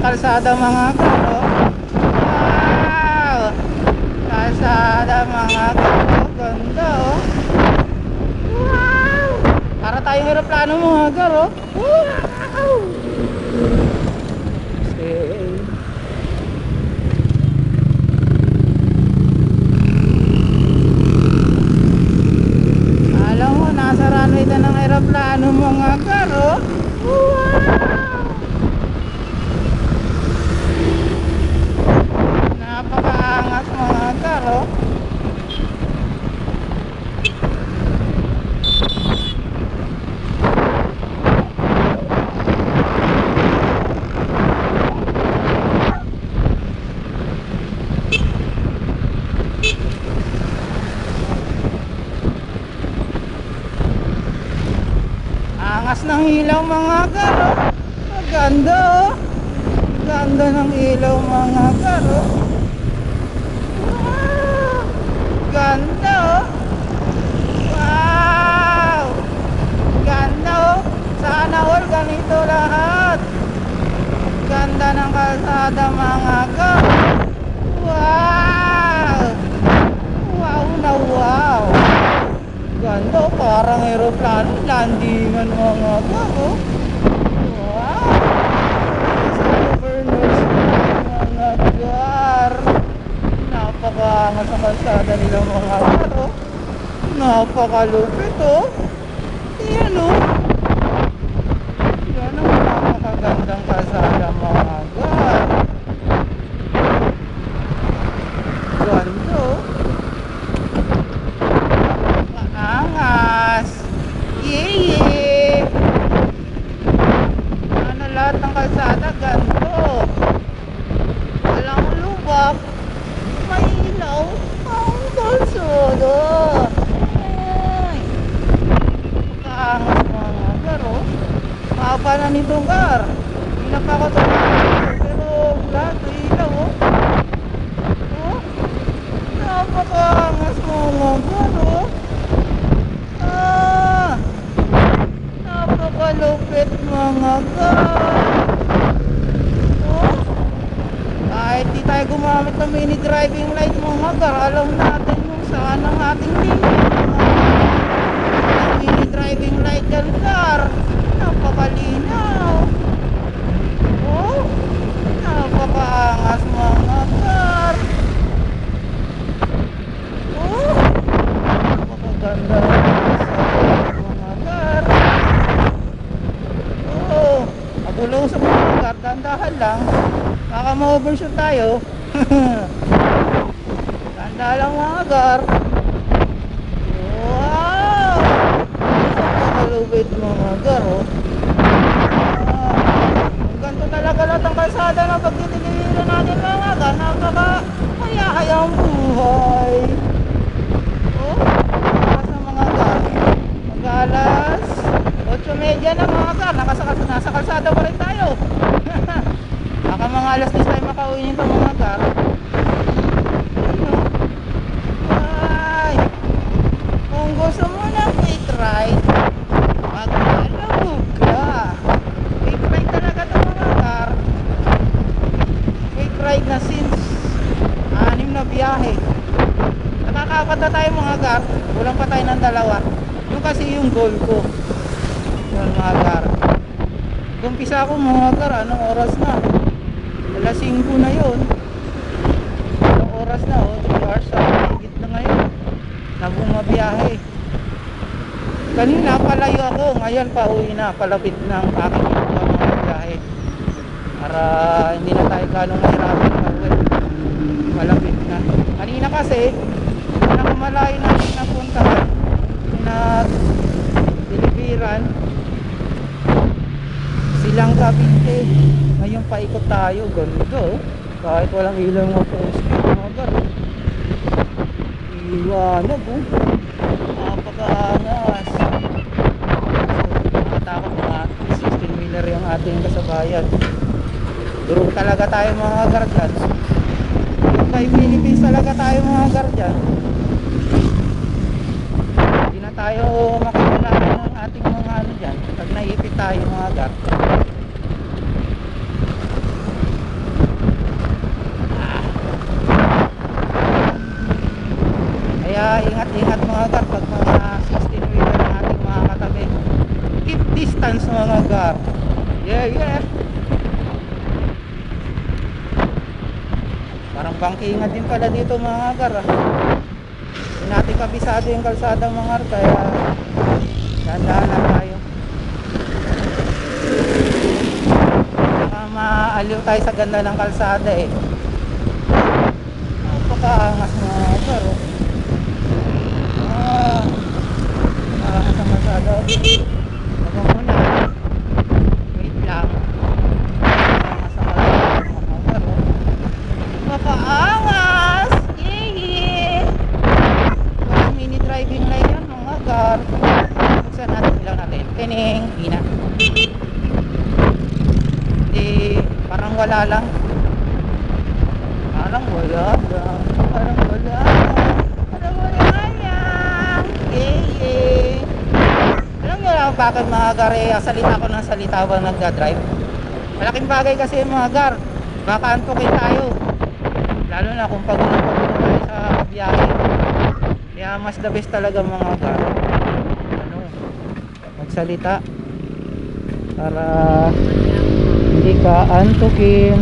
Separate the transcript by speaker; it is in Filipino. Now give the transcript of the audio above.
Speaker 1: ng kalsada mga karo. Wow! Kalsada mga karo. Ganda oh. Wow! Para tayong aeroplano mga karo. Wow! Okay. Alam mo, nasa runway na ng aeroplano mga karo. Wow! Napakaangas karo. Angas ng ilaw mga karo. Maganda oh. Ganda ng ilaw mga karo. Wow! Ganda oh. Wow! Ganda oh. Sana all ganito lahat. Ganda ng kalsada mga karo. Wow! Wow na wow! Ganda oh, parang aeroplano, landingan mga karo. Wow! Sa governors mga gar. Napakaangas ang kalsada nila mga karo. Napakalupit oh. Yan oh. Yan ang napakagandang kalsada mga gar. Ganda oh. Maangas. Yeye. Ano lahat ng kalsada ganito. Walang lubak. May ilaw. Ang kalsada. Ay. Kaangas mga garo. Mahaba na nitong gar. Hindi na pa ako tumawag. Pero lahat may ilaw oh. Oh. Napakaangas mga garo. Ah! Napakalupit mga gar. Oh! Kahit di tayo gumamit ng mini driving light mga gar, alam natin kung saan ang ating limit. Mini driving light yan gar. Napakalinaw. Oh! Napakaangas mga gar. Oh! Napakaganda mga gar. Oo. Magulong sa mga gar, dandahan lang. Baka ma-overshoot tayo. Dandahan lang mga gar. Wow! Napakalupit mga gar. Ah, ang ganito talaga lahat ang kalsada na pagtitiliran natin mga gar. Napaka hayahayang buhay. Oh, lakas ng mga gar. Mag-alas 8.30 na mga gar. Nakasakal, nasa kalsada pa rin tayo. Baka mga alas 10 tayo makauwi nito mga gar. Ano? Ay! Kung gusto mo ng quick ride, maglalabog ka. Quick ride talaga ito mga gar. Quick ride na since anim na biyahe. Tayo mga gar. Kulang pa tayo ng dalawa. Yung kasi yung goal ko. Yun mga gar. Gumpisa ako mga gar. Anong oras na? Alas 5 na yun. Anong oras na? Oh, 3 hours na. Higit na ngayon. Na bumabiyahe. Kanina palayo ako. Ngayon pa uwi na. Palapit na ang aking mga biyahe. Para hindi na tayo ganong mahirapan malapit na. Kanina kasi, pinakamalayo natin napuntahan, pinag Dilibiran, silang Cavite. Ngayon paikot tayo, ganito. oh. Kahit walang ilaw ng post, mga gar. Iwanag oh. Napakaangas. So, nakatakot mga 16 wheeler yung ating kasabayan. Durog talaga tayo mga gargans. Kay Philippines talaga tayo mga guardian tayo makawala ng ating mga ano dyan. Pag naipit tayo mga gar ah. kaya ingat ingat mga gar pag mga 16 wheeler na ating mga katabi keep distance mga gar yeah yeah. Parang bangkinga din pala dito mga gar ah. Natin kabisado yung kalsada mga gar kaya dahan lang tayo. Baka maaliw tayo sa ganda ng kalsada eh. Napakaangas mga gar. Oh. Ah, angas ang kalsada. Huwag muna. Wait lang. Angas ang kalsada mga gar. Oh. Makaangas! Yee! Parang mini driving na yan mga gar. Buksan natin ilaw natin. Kining, hina. Hindi, parang wala lang. Parang wala lang. Parang wala. Parang wala lang. Yee, yee. Alam nyo lang bakit mga gar eh, salita ko ng salita habang nagda-drive? Malaking bagay kasi mga gar. Baka antukin tayo. Lalo na kung pagod na pagod tayo sa biyahe. Kaya mas the best talaga mga gar. Ano, magsalita para hindi ka antukin